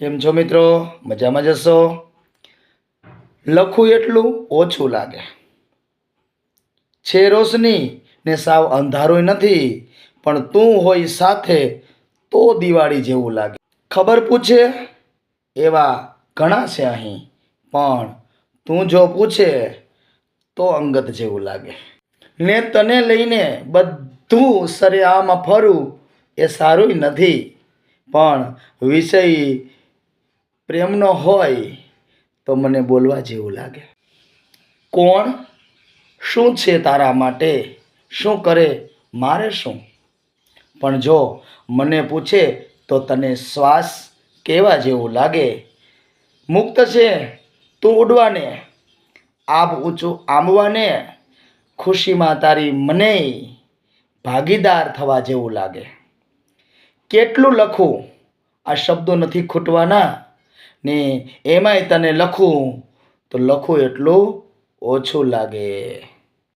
કેમ છો મિત્રો? મજામાં જશો? લખું એટલું ઓછું લાગે. છે રોશની ને સાવ અંધારું નથી, પણ તું હોય સાથે તો દિવાળી જેવું લાગે. ખબર પૂછે? એવા ઘણા છે અહીં, પણ તું જો પૂછે તો અંગત જેવું લાગે. ને તને લઈને બધું સરેઆમાં ફરું એ સારું નથી, પણ વિષય પ્રેમનો હોય તો મને બોલવા જેવું લાગે. કોણ? શું છે તારા માટે? શું કરે? મારે શું? પણ જો મને પૂછે તો તને શ્વાસ કેવા જેવું લાગે? મુક્ત છે, તું ઉડવાને. આબ ઊંચું આંબવાને. ખુશીમાં તારી મને ભાગીદાર થવા જેવું લાગે. કેટલું લખું? આ શબ્દો નથી ખૂટવાના. ને એમાંય તને લખું. તો લખું એટલું ઓછું લાગે.